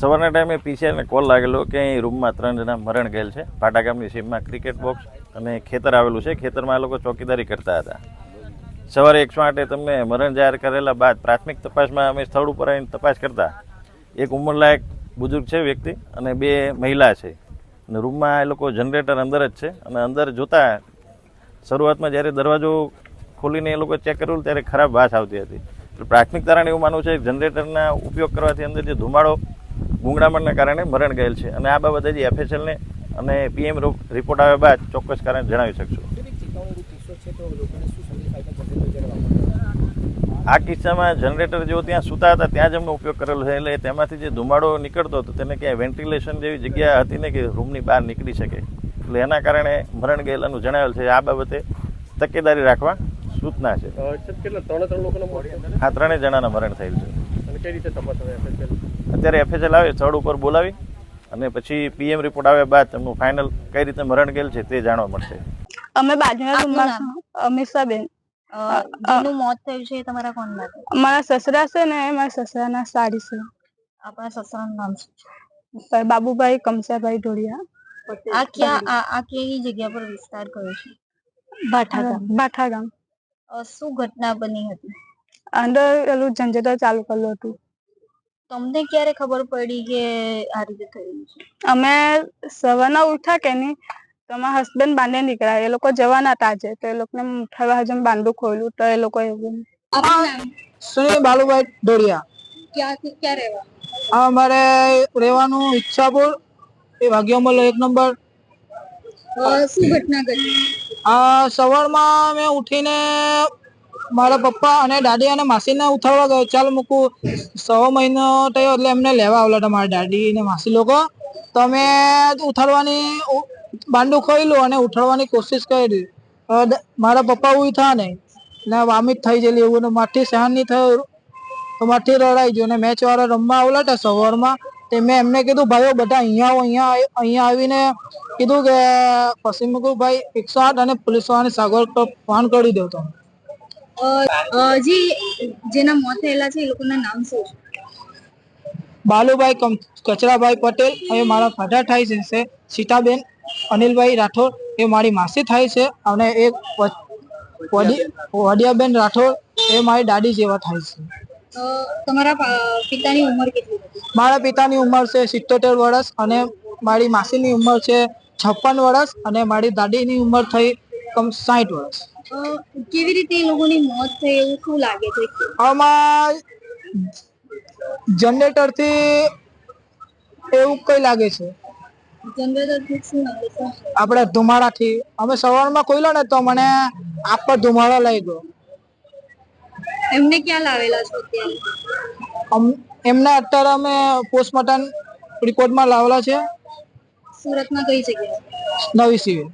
સવારના ટાઈમે પીસીઆઈને કોલ લાગેલો કે અહીં રૂમમાં ત્રણ જણા મરણ ગયેલ છે. પાટા ગામની સીમમાં ક્રિકેટ બોક્સ અને ખેતર આવેલું છે. ખેતરમાં આ લોકો ચોકીદારી કરતા હતા. સવારે એકસો આઠે તમને મરણ જાહેર કરેલા બાદ પ્રાથમિક તપાસમાં અમે સ્થળ ઉપર આવીને તપાસ કરતા. એક ઉંમરલાયક બુઝુર્ગ છે વ્યક્તિ અને બે મહિલા છે. અને રૂમમાં એ લોકો જનરેટર અંદર જ છે અને અંદર જોતા શરૂઆતમાં જ્યારે દરવાજો ખોલીને એ લોકો ચેક કર્યું ત્યારે ખરાબ વાસ આવતી હતી. પ્રાથમિક તારણ એવું માનવું છે જનરેટરના ઉપયોગ કરવાથી અંદર જે ધુમાડો ગુંગળામણના કારણે મરણ ગયેલ છે. અને આ બાબતે જે એફએસએલને અને પીએમ રિપોર્ટ આવ્યા બાદ ચોક્કસ કારણ જણાવી શકશું. આ કિસ્સામાં જનરેટર જેઓ ત્યાં સૂતા હતા ત્યાં જ એમનો ઉપયોગ કરેલો છે. એટલે તેમાંથી જે ધુમાડો નીકળતો હતો તેને ક્યાંય વેન્ટિલેશન જેવી જગ્યા હતી ને કે રૂમની બહાર નીકળી શકે. એટલે એના કારણે મરણ ગયેલાનું જણાવેલ છે. આ બાબતે તકેદારી રાખવા સૂચના છે. હા ત્રણેય જણાના મરણ થયેલ છે. કઈ રીતે તપાસ હવે FSL? અત્યારે એફએસએલ આવે સ્થળ ઉપર બોલાવી અને પછી પીએમ રિપોર્ટ આવ્યા બાદ તેમનું ફાઇનલ કઈ રીતે મરણ ગયેલ છે તે જાણવા મળશે. અમે બાજુના રૂમમાં અમીષાબેન જેનું મોત થયું છે તમારા કોણ માટે મારા સસરા છે ને મારા સસરાના સાડી છે. આપણા સસરાનું નામ છે? બાબુભાઈ કમસાભાઈ ઢોળિયા. આ ક્યાં આ આ કઈ જગ્યા પર વિસ્તાર કર્યો છે? ભાઠા ભાઠા ગામ શું ઘટના બની હતી? અંદર પેલું ઝંઝટ ચાલુ કરેલું હતું. તમને ક્યારે ખબર પડી કે આ રીતે થયું છે? અમે સવારના ઉઠ્યા કે નહીં તો અમારા હસબન્ડ બાંધે નીકળ્યા. એ લોકો જવાના હતા આજે તો એ લોકોને ઉઠાવવા હજમ બાંધું ખોલ્યું તો એ લોકો એવું સુનિલ બાલુભાઈ ડોડિયા ક્યાંથી ક્યાં રહેવા? અમારે રહેવાનું ઈચ્છાપુર એ ભાગ્યમલ એક નંબર. શું ઘટના ઘટી? આ સવારમાં મેં ઉઠીને મારા પપ્પા અને દાદી અને માસીને ઉઠાડવા ગયો. ચાલ મૂકું. સો મહિનો થયો એટલે એમને લેવા આવેલા હતા મારા દાદી ને માસી લોકો. તો અમે ઉઠાડવાની બાંડું ખોઈલું અને ઉઠાડવાની કોશિશ કરી. મારા પપ્પા ઉઠા નહીં ને વામિટ થઈ ગયેલી એવું ને મારથી સહન નહીં થયું. તો મારથી રડાઈ ગયું ને મેચ વાળા રમવા આવેલા હતા સવારમાં. તે મેં એમને કીધું, ભાઈઓ, બધા અહીંયા અહીંયા અહીંયા આવીને કીધું કે, પછી મેં ભાઈ એકસો આઠ અને પોલીસ વાળાની સાગર ફોન કરી દો તમે જે જેના મોત થયેલા છે એ લોકોના નામ શું? છે બાલુભાઈ કચરાભાઈ પટેલ એ મારા ફાધર થાય છે સીતાબેન અનિલભાઈ રાઠોડ એ મારી માસી થાય છે અને વડી- વડિયાબેન રાઠોડ એ મારી દાદી જેવા થાય છે. તમારા પિતાની ઉંમર કેટલી મારા પિતાની ઉંમર છે સિત્તોતેર વર્ષ અને મારી માસીની ઉંમર છે છપ્પન વર્ષ અને મારી દાદીની ઉંમર થઈ કમ સાઠ વર્ષ. કેવી રીતે એ લોકોની મોત થઈ એવું શું લાગે છે? આમાં જનરેટરથી એવું કઈ લાગે છે. આપણે ધુમાડાથી અમે સવારમાં ખોલ્યો ને તો મને આપ પર ધુમાડો લઈ ગયો. એમને ક્યાં લાવેલા છો એમને અત્યારે અમે પોસ્ટમોર્ટમ રિપોર્ટમાં લાવેલા છે. સુરતમાં કઈ જગ્યાએ? નવી સિવિલ.